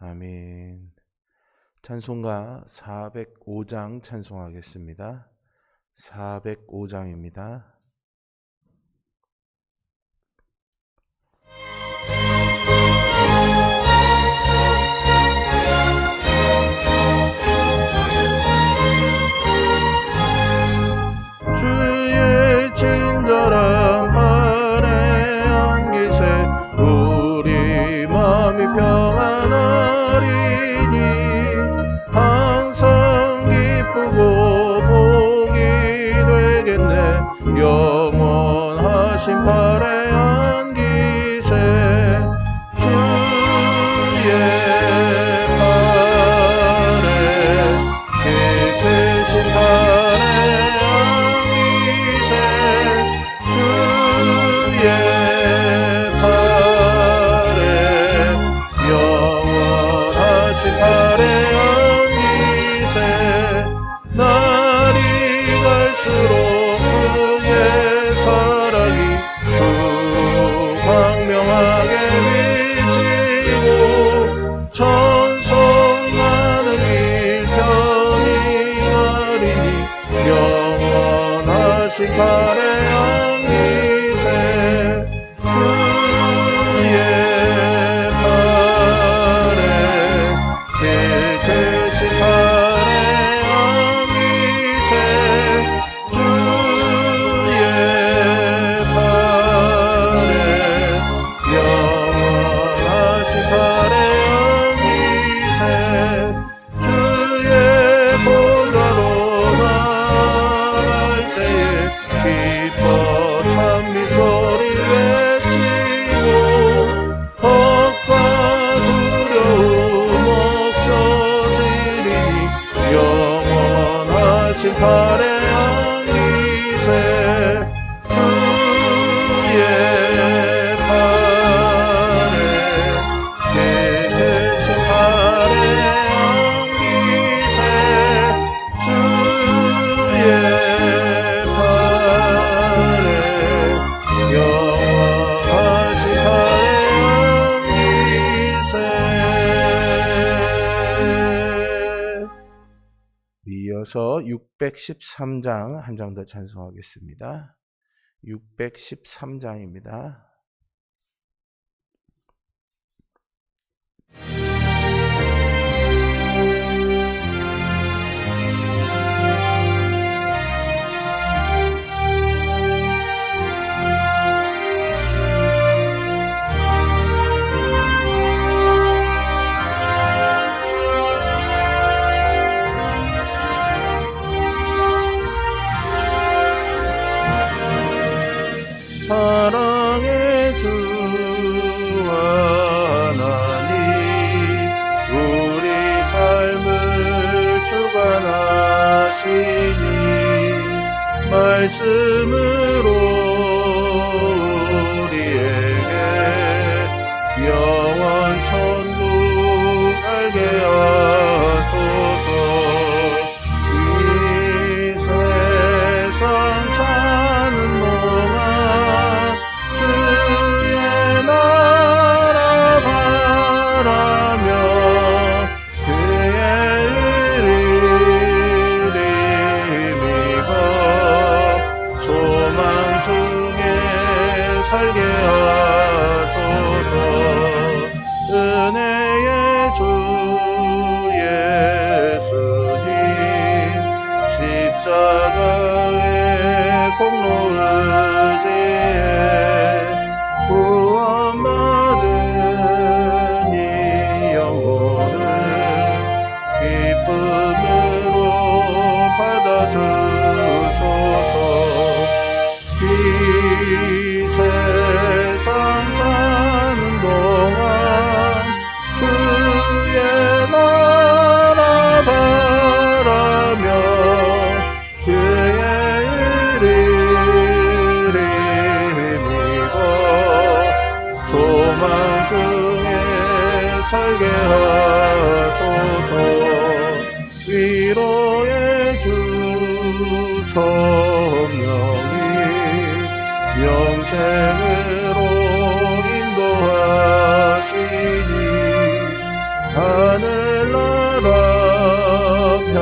아멘. 찬송가 405장 찬송하겠습니다. 405장입니다. 영원하신 발에 이어서 613장 한 장 더 찬송하겠습니다. 613장입니다. 말씀으로 살게 하소서. 위로의 주 성령이 영생으로 인도하시니 하늘나라 평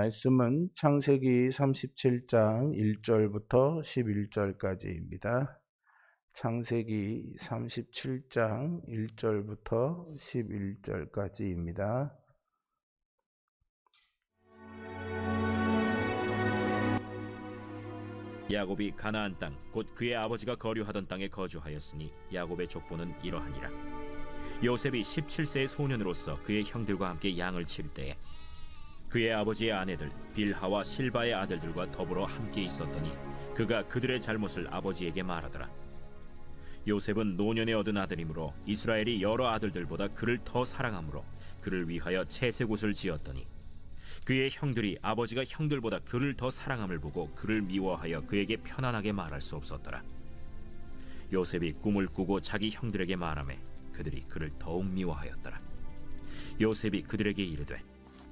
말씀은 창세기 37장 1절부터 11절까지입니다. 창세기 37장 1절부터 11절까지입니다. 야곱이 가나안 땅 곧 그의 아버지가 거류하던 땅에 거주하였으니 야곱의 족보는 이러하니라 요셉이 17세의 소년으로서 그의 형들과 함께 양을 칠 때에 그의 아버지의 아내들 빌하와 실바의 아들들과 더불어 함께 있었더니 그가 그들의 잘못을 아버지에게 말하더라 요셉은 노년에 얻은 아들이므로 이스라엘이 여러 아들들보다 그를 더 사랑하므로 그를 위하여 채색 옷을 지었더니 그의 형들이 아버지가 형들보다 그를 더 사랑함을 보고 그를 미워하여 그에게 편안하게 말할 수 없었더라. 요셉이 꿈을 꾸고 자기 형들에게 말하매 그들이 그를 더욱 미워하였더라. 요셉이 그들에게 이르되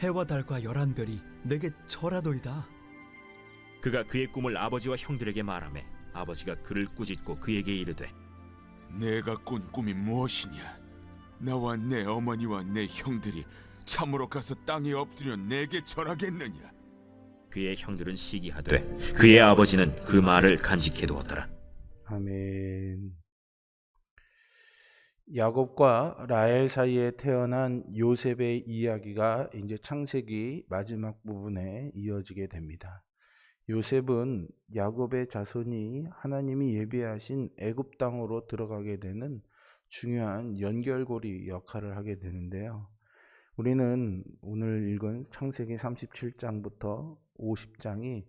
해와 달과 열한 별이 내게 절하도이다. 그가 그의 꿈을 아버지와 형들에게 말하매 아버지가 그를 꾸짖고 그에게 이르되 내가 꾼 꿈이 무엇이냐? 나와 내 어머니와 내 형들이 참으로 가서 땅에 엎드려 내게 절하겠느냐? 그의 형들은 시기하되 그의 아버지는 그 말을 간직해 두었더라. 아멘. 야곱과 라헬 사이에 태어난 요셉의 이야기가 이제 창세기 마지막 부분에 이어지게 됩니다. 요셉은 야곱의 자손이 하나님이 예비하신 애굽 땅으로 들어가게 되는 중요한 연결고리 역할을 하게 되는데요. 우리는 오늘 읽은 창세기 37장부터 50장이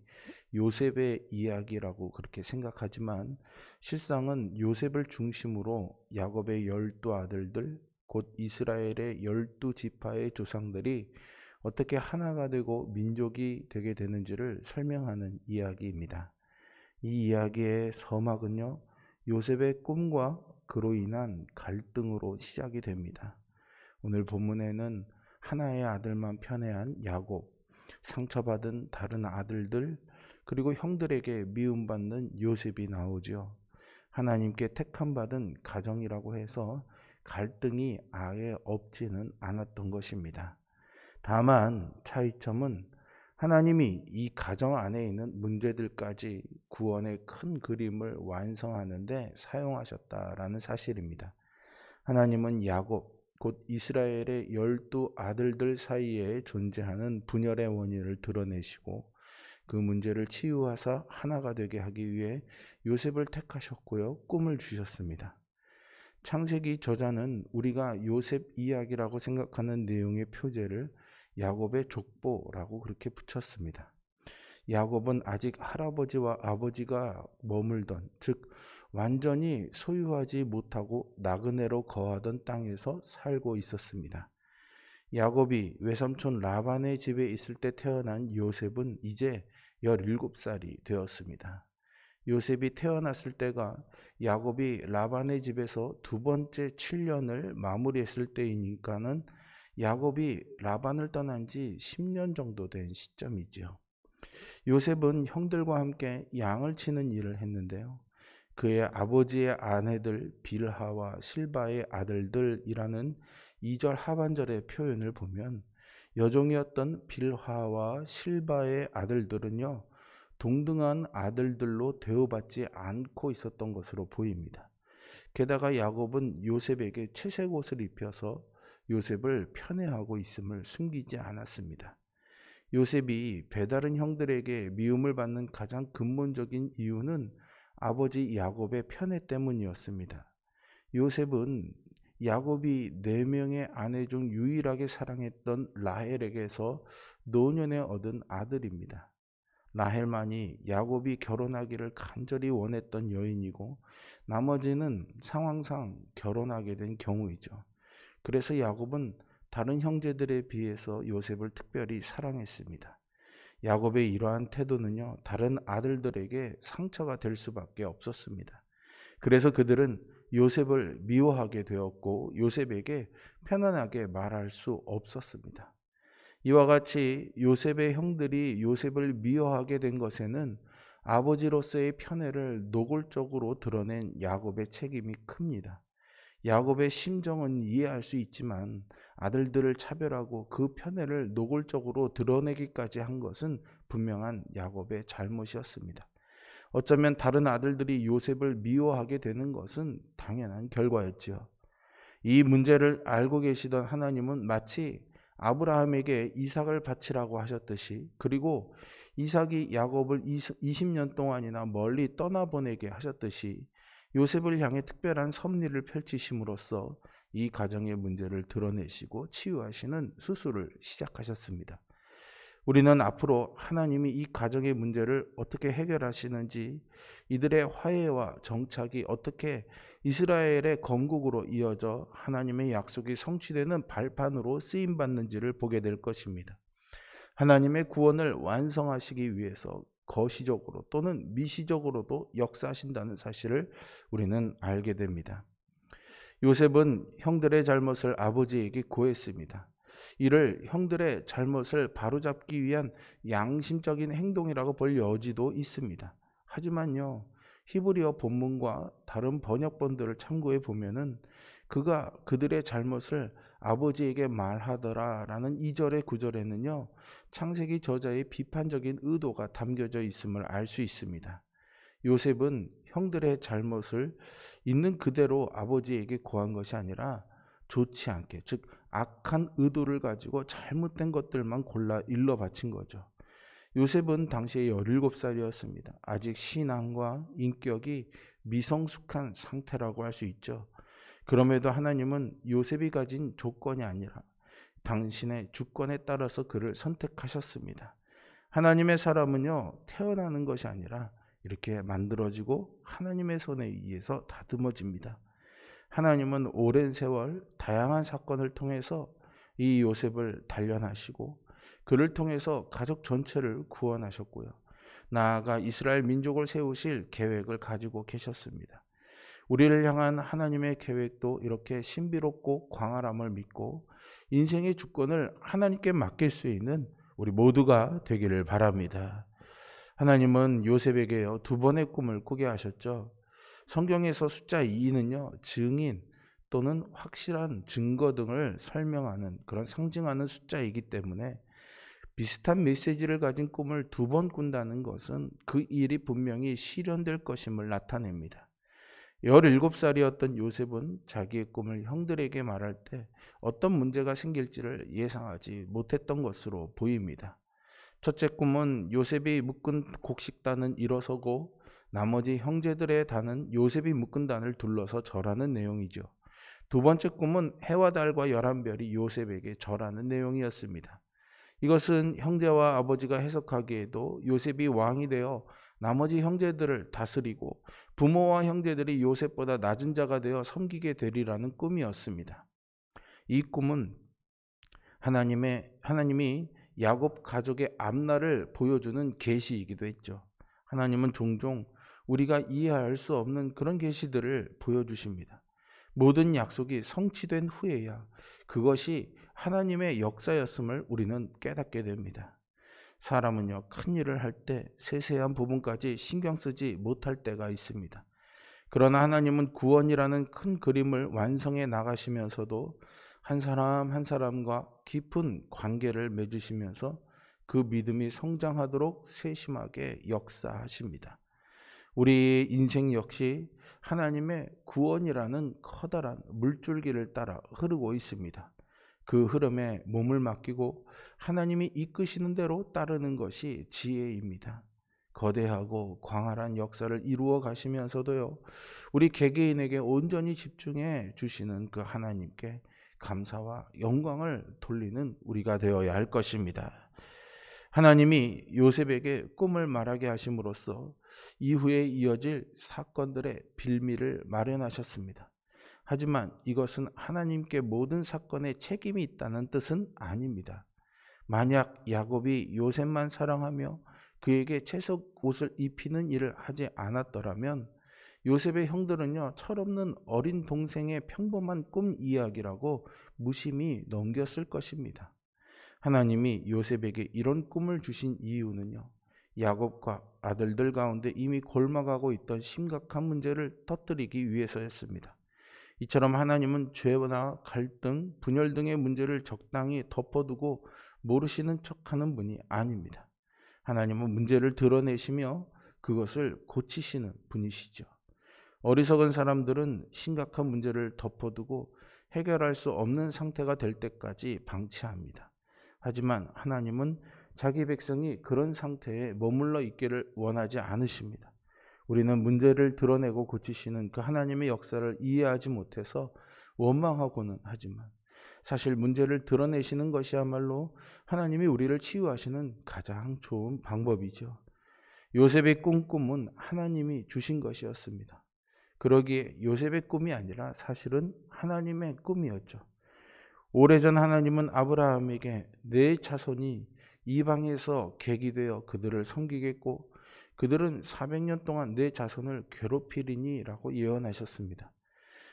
요셉의 이야기라고 그렇게 생각하지만 실상은 요셉을 중심으로 야곱의 열두 아들들 곧 이스라엘의 열두 지파의 조상들이 어떻게 하나가 되고 민족이 되게 되는지를 설명하는 이야기입니다. 이 이야기의 서막은요 요셉의 꿈과 그로 인한 갈등으로 시작이 됩니다. 오늘 본문에는 하나의 아들만 편애한 야곱 상처받은 다른 아들들 그리고 형들에게 미움받는 요셉이 나오죠. 하나님께 택함 받은 가정이라고 해서 갈등이 아예 없지는 않았던 것입니다. 다만 차이점은 하나님이 이 가정 안에 있는 문제들까지 구원의 큰 그림을 완성하는데 사용하셨다라는 사실입니다. 하나님은 야곱, 곧 이스라엘의 열두 아들들 사이에 존재하는 분열의 원인을 드러내시고 그 문제를 치유하사 하나가 되게 하기 위해 요셉을 택하셨고요. 꿈을 주셨습니다. 창세기 저자는 우리가 요셉 이야기라고 생각하는 내용의 표제를 야곱의 족보라고 그렇게 붙였습니다. 야곱은 아직 할아버지와 아버지가 머물던 즉 완전히 소유하지 못하고 나그네로 거하던 땅에서 살고 있었습니다. 야곱이 외삼촌 라반의 집에 있을 때 태어난 요셉은 이제 17살이 되었습니다. 요셉이 태어났을 때가 야곱이 라반의 집에서 두 번째 7년을 마무리했을 때이니까는 야곱이 라반을 떠난 지 10년 정도 된 시점이지요. 요셉은 형들과 함께 양을 치는 일을 했는데요. 그의 아버지의 아내들 빌하와 실바의 아들들이라는 2절 하반절의 표현을 보면 여종이었던 빌하와 실바의 아들들은요. 동등한 아들들로 대우받지 않고 있었던 것으로 보입니다. 게다가 야곱은 요셉에게 채색 옷을 입혀서 요셉을 편애하고 있음을 숨기지 않았습니다. 요셉이 배다른 형들에게 미움을 받는 가장 근본적인 이유는 아버지 야곱의 편애 때문이었습니다. 요셉은 야곱이 네 명의 아내 중 유일하게 사랑했던 라헬에게서 노년에 얻은 아들입니다. 라헬만이 야곱이 결혼하기를 간절히 원했던 여인이고 나머지는 상황상 결혼하게 된 경우이죠. 그래서 야곱은 다른 형제들에 비해서 요셉을 특별히 사랑했습니다. 야곱의 이러한 태도는요, 다른 아들들에게 상처가 될 수밖에 없었습니다. 그래서 그들은 요셉을 미워하게 되었고 요셉에게 편안하게 말할 수 없었습니다. 이와 같이 요셉의 형들이 요셉을 미워하게 된 것에는 아버지로서의 편애를 노골적으로 드러낸 야곱의 책임이 큽니다. 야곱의 심정은 이해할 수 있지만 아들들을 차별하고 그 편애를 노골적으로 드러내기까지 한 것은 분명한 야곱의 잘못이었습니다. 어쩌면 다른 아들들이 요셉을 미워하게 되는 것은 당연한 결과였지요. 이 문제를 알고 계시던 하나님은 마치 아브라함에게 이삭을 바치라고 하셨듯이 그리고 이삭이 야곱을 20년 동안이나 멀리 떠나보내게 하셨듯이 요셉을 향해 특별한 섭리를 펼치심으로써 이 가정의 문제를 드러내시고 치유하시는 수술을 시작하셨습니다. 우리는 앞으로 하나님이 이 가정의 문제를 어떻게 해결하시는지 이들의 화해와 정착이 어떻게 이스라엘의 건국으로 이어져 하나님의 약속이 성취되는 발판으로 쓰임 받는지를 보게 될 것입니다. 하나님의 구원을 완성하시기 위해서 거시적으로 또는 미시적으로도 역사하신다는 사실을 우리는 알게 됩니다. 요셉은 형들의 잘못을 아버지에게 고했습니다. 이를 형들의 잘못을 바로잡기 위한 양심적인 행동이라고 볼 여지도 있습니다. 하지만요, 히브리어 본문과 다른 번역본들을 참고해 보면은 그가 그들의 잘못을 아버지에게 말하더라라는 2절의 구절에는요. 창세기 저자의 비판적인 의도가 담겨져 있음을 알 수 있습니다. 요셉은 형들의 잘못을 있는 그대로 아버지에게 고한 것이 아니라 좋지 않게 즉 악한 의도를 가지고 잘못된 것들만 골라 일러 바친 거죠. 요셉은 당시에 17살이었습니다. 아직 신앙과 인격이 미성숙한 상태라고 할 수 있죠. 그럼에도 하나님은 요셉이 가진 조건이 아니라 당신의 주권에 따라서 그를 선택하셨습니다. 하나님의 사람은요, 태어나는 것이 아니라 이렇게 만들어지고 하나님의 손에 의해서 다듬어집니다. 하나님은 오랜 세월 다양한 사건을 통해서 이 요셉을 단련하시고 그를 통해서 가족 전체를 구원하셨고요. 나아가 이스라엘 민족을 세우실 계획을 가지고 계셨습니다. 우리를 향한 하나님의 계획도 이렇게 신비롭고 광활함을 믿고 인생의 주권을 하나님께 맡길 수 있는 우리 모두가 되기를 바랍니다. 하나님은 요셉에게요 두 번의 꿈을 꾸게 하셨죠. 성경에서 숫자 2는요 증인 또는 확실한 증거 등을 설명하는 그런 상징하는 숫자이기 때문에 비슷한 메시지를 가진 꿈을 두 번 꾼다는 것은 그 일이 분명히 실현될 것임을 나타냅니다. 17살이었던 요셉은 자기의 꿈을 형들에게 말할 때 어떤 문제가 생길지를 예상하지 못했던 것으로 보입니다. 첫째 꿈은 요셉이 묶은 곡식단은 일어서고 나머지 형제들의 단은 요셉이 묶은 단을 둘러서 절하는 내용이죠. 두 번째 꿈은 해와 달과 열한 별이 요셉에게 절하는 내용이었습니다. 이것은 형제와 아버지가 해석하기에도 요셉이 왕이 되어 나머지 형제들을 다스리고 부모와 형제들이 요셉보다 낮은 자가 되어 섬기게 되리라는 꿈이었습니다. 이 꿈은 하나님의 하나님이 야곱 가족의 앞날을 보여주는 계시이기도 했죠. 하나님은 종종 우리가 이해할 수 없는 그런 계시들을 보여주십니다. 모든 약속이 성취된 후에야 그것이 하나님의 역사였음을 우리는 깨닫게 됩니다. 사람은요, 큰 일을 할 때 세세한 부분까지 신경 쓰지 못할 때가 있습니다. 그러나 하나님은 구원이라는 큰 그림을 완성해 나가시면서도 한 사람 한 사람과 깊은 관계를 맺으시면서 그 믿음이 성장하도록 세심하게 역사하십니다. 우리 인생 역시 하나님의 구원이라는 커다란 물줄기를 따라 흐르고 있습니다. 그 흐름에 몸을 맡기고 하나님이 이끄시는 대로 따르는 것이 지혜입니다. 거대하고 광활한 역사를 이루어 가시면서도요, 우리 개개인에게 온전히 집중해 주시는 그 하나님께 감사와 영광을 돌리는 우리가 되어야 할 것입니다. 하나님이 요셉에게 꿈을 말하게 하심으로써 이후에 이어질 사건들의 빌미를 마련하셨습니다. 하지만 이것은 하나님께 모든 사건에 책임이 있다는 뜻은 아닙니다. 만약 야곱이 요셉만 사랑하며 그에게 채석 옷을 입히는 일을 하지 않았더라면 요셉의 형들은요 철없는 어린 동생의 평범한 꿈 이야기라고 무심히 넘겼을 것입니다. 하나님이 요셉에게 이런 꿈을 주신 이유는요 야곱과 아들들 가운데 이미 골마가고 있던 심각한 문제를 터뜨리기 위해서였습니다. 이처럼 하나님은 죄나 갈등, 분열 등의 문제를 적당히 덮어두고 모르시는 척하는 분이 아닙니다. 하나님은 문제를 드러내시며 그것을 고치시는 분이시죠. 어리석은 사람들은 심각한 문제를 덮어두고 해결할 수 없는 상태가 될 때까지 방치합니다. 하지만 하나님은 자기 백성이 그런 상태에 머물러 있기를 원하지 않으십니다. 우리는 문제를 드러내고 고치시는 그 하나님의 역사를 이해하지 못해서 원망하고는 하지만 사실 문제를 드러내시는 것이야말로 하나님이 우리를 치유하시는 가장 좋은 방법이죠. 요셉의 꿈꿈은 하나님이 주신 것이었습니다. 그러기에 요셉의 꿈이 아니라 사실은 하나님의 꿈이었죠. 오래전 하나님은 아브라함에게 내 자손이 이방에서 객이 되어 그들을 섬기겠고 그들은 400년 동안 내 자손을 괴롭히리니 라고 예언하셨습니다.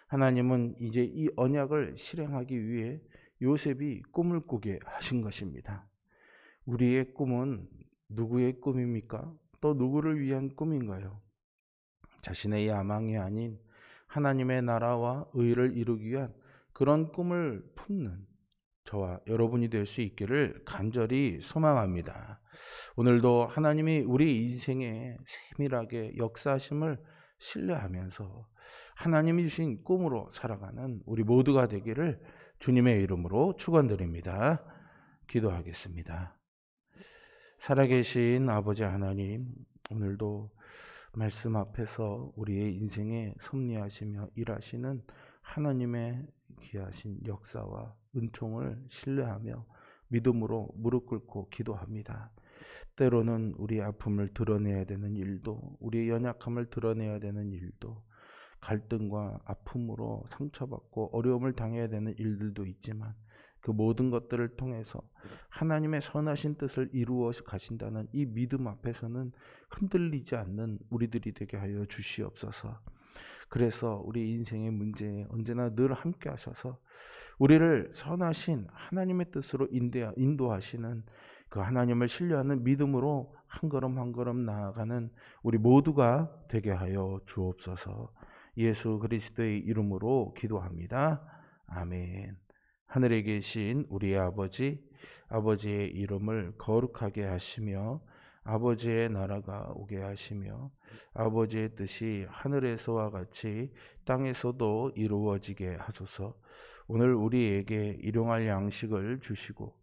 하나님은 이제 이 언약을 실행하기 위해 요셉이 꿈을 꾸게 하신 것입니다. 우리의 꿈은 누구의 꿈입니까? 또 누구를 위한 꿈인가요? 자신의 야망이 아닌 하나님의 나라와 의를 이루기 위한 그런 꿈을 품는 저와 여러분이 될 수 있기를 간절히 소망합니다. 오늘도 하나님이 우리 인생에 세밀하게 역사하심을 신뢰하면서 하나님이 주신 꿈으로 살아가는 우리 모두가 되기를 주님의 이름으로 축원드립니다. 기도하겠습니다. 살아계신 아버지 하나님, 오늘도 말씀 앞에서 우리의 인생에 섭리하시며 일하시는 하나님의 귀하신 역사와 은총을 신뢰하며 믿음으로 무릎 꿇고 기도합니다. 때로는 우리 아픔을 드러내야 되는 일도, 우리의 연약함을 드러내야 되는 일도, 갈등과 아픔으로 상처받고 어려움을 당해야 되는 일들도 있지만 그 모든 것들을 통해서 하나님의 선하신 뜻을 이루어 가신다는 이 믿음 앞에서는 흔들리지 않는 우리들이 되게 하여 주시옵소서. 그래서 우리 인생의 문제에 언제나 늘 함께 하셔서 우리를 선하신 하나님의 뜻으로 인도하시는 그 하나님을 신뢰하는 믿음으로 한 걸음 한 걸음 나아가는 우리 모두가 되게 하여 주옵소서. 예수 그리스도의 이름으로 기도합니다. 아멘. 하늘에 계신 우리 아버지, 아버지의 이름을 거룩하게 하시며 아버지의 나라가 오게 하시며 아버지의 뜻이 하늘에서와 같이 땅에서도 이루어지게 하소서. 오늘 우리에게 일용할 양식을 주시고